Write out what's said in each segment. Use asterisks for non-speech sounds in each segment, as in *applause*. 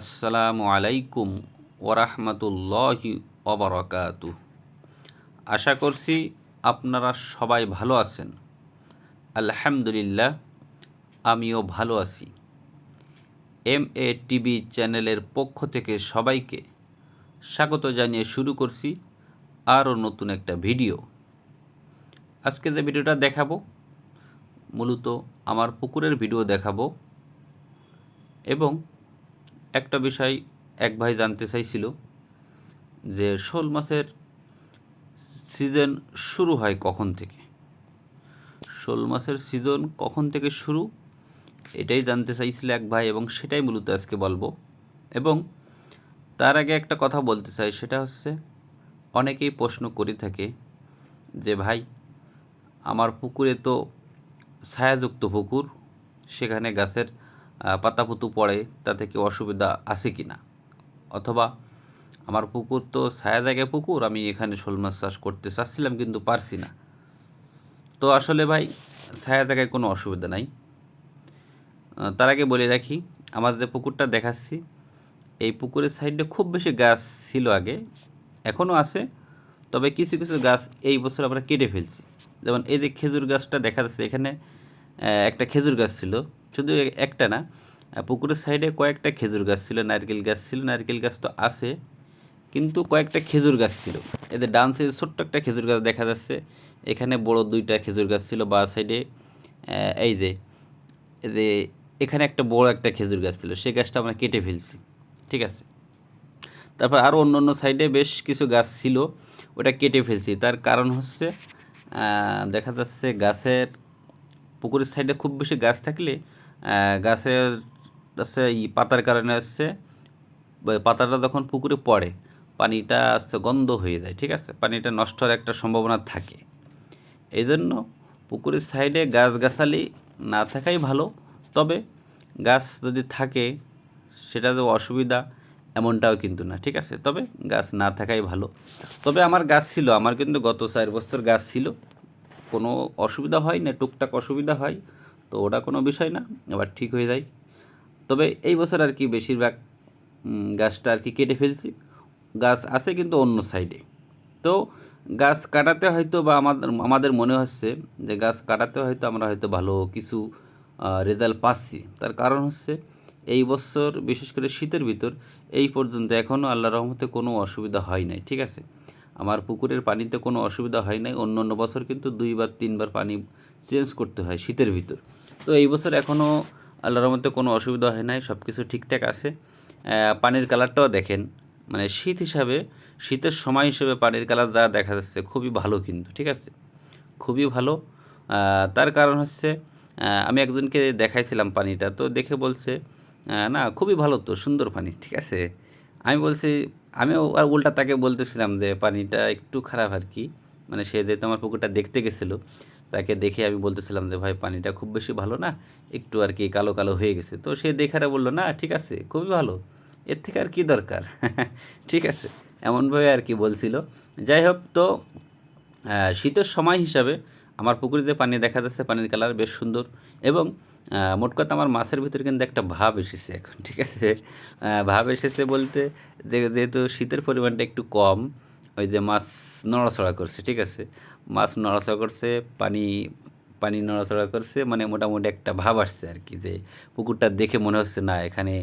আসসালামু আলাইকুম ওরহমতুল্লাহি ওবরাকাতু। আশা করছি আপনারা সবাই ভালো আছেন। আলহামদুলিল্লাহ, আমিও ভালো আছি। এম এ টিভি চ্যানেলের পক্ষ থেকে সবাইকে স্বাগত জানিয়ে শুরু করছি আরও নতুন একটা ভিডিও। আজকে যে ভিডিওটা দেখাবো, মূলত আমার পুকুরের ভিডিও দেখাবো এবং একটা বিষয় এক ভাই জানতে চাইছিল যে শোল মাছের সিজন শুরু হয় কখন থেকে? শোল মাছের সিজন কখন থেকে শুরু? এটাই জানতে চাইছিল এক ভাই এবং সেটাই মূলত আজকে বলব। এবং তার আগে একটা কথা বলতে চাই, সেটা হচ্ছে অনেকেই প্রশ্ন করে থাকে যে ভাই, আমার পুকুরে তো ছায়াযুক্ত পুকুর, সেখানে গাছের পাতাপুতু পড়ে, তাতে কি অসুবিধা আছে কি না? অথবা আমার পুকুর তো ছায়া জায়গায় পুকুর, আমি এখানে শোল মাছ চাষ করতে চাচ্ছিলাম কিন্তু পারছি না। তো আসলে ভাই, ছায়া জায়গায় কোনো অসুবিধা নাই। তার আগে বলে রাখি, আমার যে পুকুরটা দেখাচ্ছি, এই পুকুরের সাইডে খুব বেশি গাছ ছিল আগে এখনও আছে। তবে কিছু কিছু গাছ এই বছর আমরা কেটে ফেলছি। যেমন এই যে খেজুর গাছটা দেখা যাচ্ছে, এখানে একটা খেজুর গাছ ছিল। শুধু একটা না পুকুরের সাইডে কয়েকটা খেজুর গাছ ছিল, নারকেল গাছ ছিল, নারকেল গাছ তো আছে, কিন্তু কয়েকটা খেজুর গাছ ছিল। এদের ডান সাইডে ছোট্ট একটা খেজুর গাছ দেখা যাচ্ছে, এখানে বড় দুইটা খেজুর গাছ ছিল বা সাইডে এই যে যে এখানে একটা বড় একটা খেজুর গাছ ছিল, সেই গাছটা আমরা কেটে ফেলছি, ঠিক আছে? তারপর আরও অন্য অন্য সাইডে বেশ কিছু গাছ ছিল, ওটা কেটে ফেলছি। তার কারণ হচ্ছে দেখা যাচ্ছে গাছের পুকুরের সাইডে খুব বেশি গাছ থাকলে গাছের হচ্ছে পাতার কারণে হচ্ছে পাতাটা যখন পুকুরে পড়ে, পানিটা হচ্ছে গন্ধ হয়ে যায়, ঠিক আছে? পানিটা নষ্ট হওয়ার একটা সম্ভাবনা থাকে। এই জন্য পুকুরের সাইডে গাছগাছালি না থাকাই ভালো। তবে গাছ যদি থাকে, সেটা তো অসুবিধা এমনটাও কিন্তু না, ঠিক আছে? তবে গাছ না থাকাই ভালো। তবে আমার গাছ ছিল, আমার কিন্তু গত চার বছর গাছ ছিল। কোনো অসুবিধা হয় না টুকটাক অসুবিধা হয়। তো ওটা কোনো বিষয় না, এবার ঠিক হয়ে যায়। তবে এই বছর আর কি বেশিরভাগ গাছটা আর কি কেটে ফেলছি। গাছ আছে কিন্তু অন্য সাইডে। তো গাছ কাটাতে হয়তো বা আমাদের আমাদের মনে হচ্ছে যে গাছ কাটাতে হয়তো আমরা হয়তো ভালো কিছু রেজাল্ট পাচ্ছি। তার কারণ হচ্ছে এই বছর, বিশেষ করে শীতের ভিতর, এই পর্যন্ত এখনও আল্লাহ রহমতে কোনো অসুবিধা হয় নাই, ঠিক আছে? আমার পুকুরের পানিতে কোনো অসুবিধা হয় নাই। অন্য অন্য বছর কিন্তু দুইবার, তিনবার পানি চেঞ্জ করতে হয় শীতের ভিতর। তো এই বছর এখনও আল্লাহর রহমতে কোনো অসুবিধা হয় নাই সব কিছু ঠিকঠাক আছে। পানির কালারটাও দেখেন। মানে শীত হিসাবে, শীতের সময় হিসেবে পানির কালার যা দেখা যাচ্ছে খুবই ভালো কিন্তু, ঠিক আছে? খুবই ভালো। তার কারণ হচ্ছে আমি একজনকে দেখাইছিলাম পানিটা, তো দেখে বলছে না, খুবই ভালো তো, সুন্দর পানি, ঠিক আছে? আমি বলছি আমিও আর উল্টা তাকে বলতেছিলাম যে, পানিটা একটু খারাপ আর কি মানে সে যেহেতু আমার পুকুরটা দেখতে গেছিল, তাকে দেখে আমি বলতেছিলাম যে, ভাই, পানিটা খুব বেশি ভালো না, একটু আর কি কালো কালো হয়ে গেছে। তো সে দেখারে বলল, না, ঠিক আছে, খুবই ভালো, এর থেকে আর কি দরকার? *laughs* ঠিক আছে, এমনভাবে আর কি বলছিল। যাই হোক, তো শীতের সময় হিসাবে আমার পুকুরিতে পানি দেখা যাচ্ছে, পানির কালার বেশ সুন্দর এবং মোট কথা আমার মাছের ভিতরে কিন্তু একটা ভাব এসেছে এখন, ঠিক আছে? ভাব এসেছে বলতে যেহেতু শীতের পরিমাণটা একটু কম, ওই যে মাছ নড়াচড়া করছে, ঠিক আছে? মাছ নড়াচড়া করছে, পানি পানি নড়াচড়া করছে মানে মোটামুটি একটা ভাব আসছে আর কি যে পুকুরটা দেখে মনে হচ্ছে না, এখানে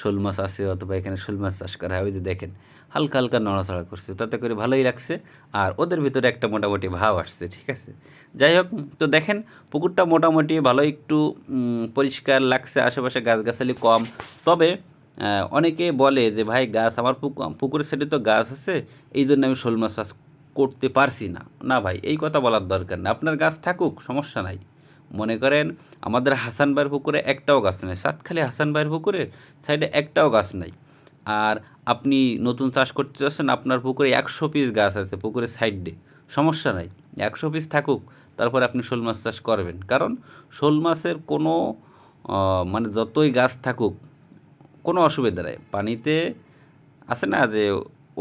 শোল মাছ আছে অথবা এখানে শোল মাছ চাষ করা হয়, ওই যে দেখেন। হালকা হালকা নড়াচড়া করছে। তাতে করে ভালোই লাগছে আর ওদের ভিতরে একটা মোটামুটি ভাব আসছে, ঠিক আছে? যাই হোক, তো দেখেন, পুকুরটা মোটামুটি ভালো একটু পরিষ্কার লাগছে, আশেপাশে গাছগাছালি কম। তবে অনেকে বলে যে, ভাই, গাছ আমার পুকু- পুকুরের সাইডে তো গাছ আছে এই জন্য আমি শোল মাছ চাষ করতে পারছি না। না ভাই, এই কথা বলার দরকার না আপনার গাছ থাকুক, সমস্যা নাই। মনে করেন, আমাদের হাসান ভাইয়ের পুকুরে একটাও গাছ নেই। সাতখালি হাসান ভাইয়ের পুকুরের সাইডে একটাও গাছ নাই। আর আপনি নতুন চাষ করতে চাচ্ছেন আপনার পুকুরে একশো পিস গাছ আছে পুকুরের সাইডে সমস্যা নাই, একশো পিস থাকুক, তারপরে আপনি শোল মাছ চাষ করবেন। কারণ শোল মাছের কোনো মানে যতই গাছ থাকুক, কোনো অসুবিধা নেই। পানিতে আছে না যে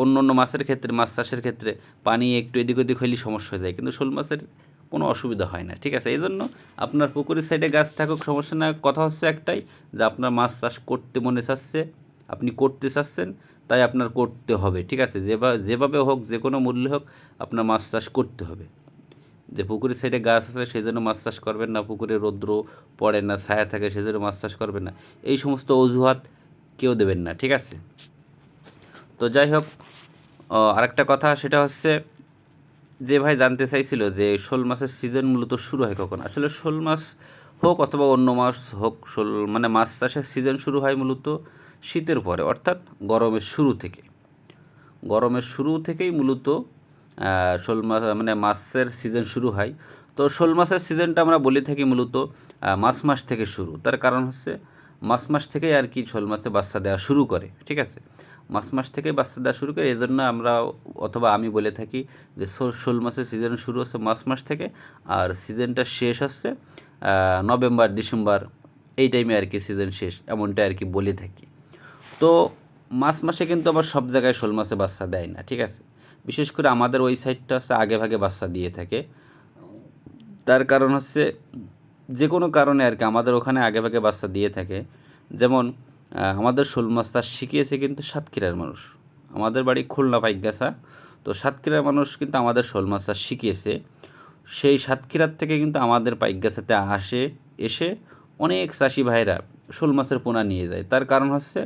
অন্য অন্য মাছের ক্ষেত্রে, মাছ চাষের ক্ষেত্রে পানি একটু এদিক ওদিক হইলেই সমস্যা হয়ে যায়, কিন্তু শোল মাছের কোনো অসুবিধা হয় না, ঠিক আছে? এই জন্য আপনার পুকুরের সাইডে গাছ থাকুক, সমস্যা না কথা হচ্ছে একটাই যে আপনার মাছ চাষ করতে মনে চাচ্ছে আপনি করতে চাচ্ছেন, তাই আপনার করতে হবে, ঠিক আছে? যেভাবে যেভাবে হোক, যে কোনো মূল্যে হোক, আপনার মাছ চাষ করতে হবে। যে পুকুরের সাইডে গাছ আছে সেই জন্য মাছ চাষ করবেন না, পুকুরে রৌদ্র পড়ে না, ছায়া থাকে সেই জন্য মাছ চাষ করবেন না, এই সমস্ত অজুহাত কেউ দেবেন না, ঠিক আছে? তো যাই হোক আরেকটা কথা, সেটা হচ্ছে যে ভাই জানতে চাইছিল যে শোল মাছের সিজন মূলত শুরু হয় কখন? আসলে শোল মাছ হোক অথবা অন্য মাছ হোক, শোল মানে মাছ চাষের সিজন শুরু হয় মূলত শীতের পরে, অর্থাৎ গরমের শুরু থেকে। গরমের শুরু থেকেই মূলত শোল মাছ মানে মাছের সিজন শুরু হয়। তো শোল মাছের সিজনটা আমরা বলে থাকি মূলত মাছ মাস থেকে শুরু। তার কারণ হচ্ছে মাছ মাস থেকেই আর কি শোল মাছে বাচ্চা দেওয়া শুরু করে, ঠিক আছে? মাছ মাস থেকেই বাচ্চা দেওয়া শুরু করে এই জন্য আমরা, অথবা আমি বলে থাকি যে শোল মাছের সিজন শুরু হচ্ছে মাছ মাস থেকে, আর সিজনটা শেষ হচ্ছে নভেম্বর, ডিসেম্বর, এই টাইমে আর কি সিজন শেষ এমনটা আর কি বলে থাকি। তো মাছ মাসে কিন্তু আবার সব জায়গায় শোল মাছে বাচ্চা দেয় না, ঠিক আছে? বিশেষ করে আমাদের ওই সাইডটা হচ্ছে আগে ভাগে বাচ্চা দিয়ে থাকে। তার কারণ হচ্ছে যে কোনো কারণে আর কি আমাদের ওখানে আগে ভাগে বাচ্চা দিয়ে থাকে। যেমন আমাদের শোল মাছ চাষ শিখিয়েছে কিন্তু সাতক্ষীরার মানুষ। আমাদের বাড়ি খুলনা পাইকগাছা। তো সাতক্ষীরার মানুষ কিন্তু আমাদের শোল মাছ চাষ শিখিয়েছে। সেই সাতক্ষীরার থেকে কিন্তু আমাদের পাইকগাছাতে আসে, এসে অনেক চাষি ভাইরা শোল মাছের পোনা নিয়ে যায়। তার কারণ হচ্ছে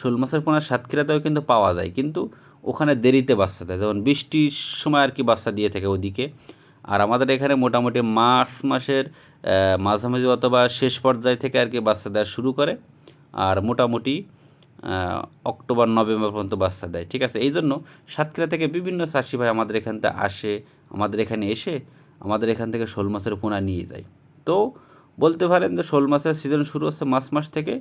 শোল মাছের পোনা সাতক্ষীরাতেও কিন্তু পাওয়া যায়, কিন্তু ওখানে দেরিতে বাচ্চা দেয়। যেমন বৃষ্টির সময় আর কি বাচ্চা দিয়ে থাকে ওদিকে। আর আমাদের এখানে মোটামুটি মার্চ মাসের মাঝামাঝি অথবা শেষ পর্যায় থেকে আর কি বাচ্চা দেওয়া শুরু করে। আর মোটামুটি অক্টোবর, নভেম্বর পর্যন্ত বাচ্চা দেয়। ঠিক আছে? এই জন্য সাতক্ষীরা থেকে বিভিন্ন চাষি ভাই আমাদের এখান থেকে আসে, আমাদের এখানে এসে আমাদের এখান থেকে শোল মাছের পোনা নিয়ে যায়। তো বলতে পারেন যে শোল মাসের সিজন শুরু হচ্ছে মার্চ মাস থেকে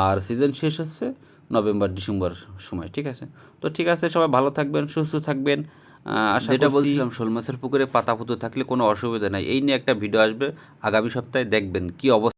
আর সিজন শেষ হচ্ছে নভেম্বর ডিসেম্বর সময় ঠিক আছে? তো ঠিক আছে সবাই ভালো থাকবেন সুস্থ থাকবেন। যেটা বলছিলাম শোল মাসের পুকুরে পাতা পুতো থাকলে কোনো অসুবিধা নাই। এই নিয়ে একটা ভিডিও আসবে আগামী সপ্তাহে দেখবেন কি অবস্থা।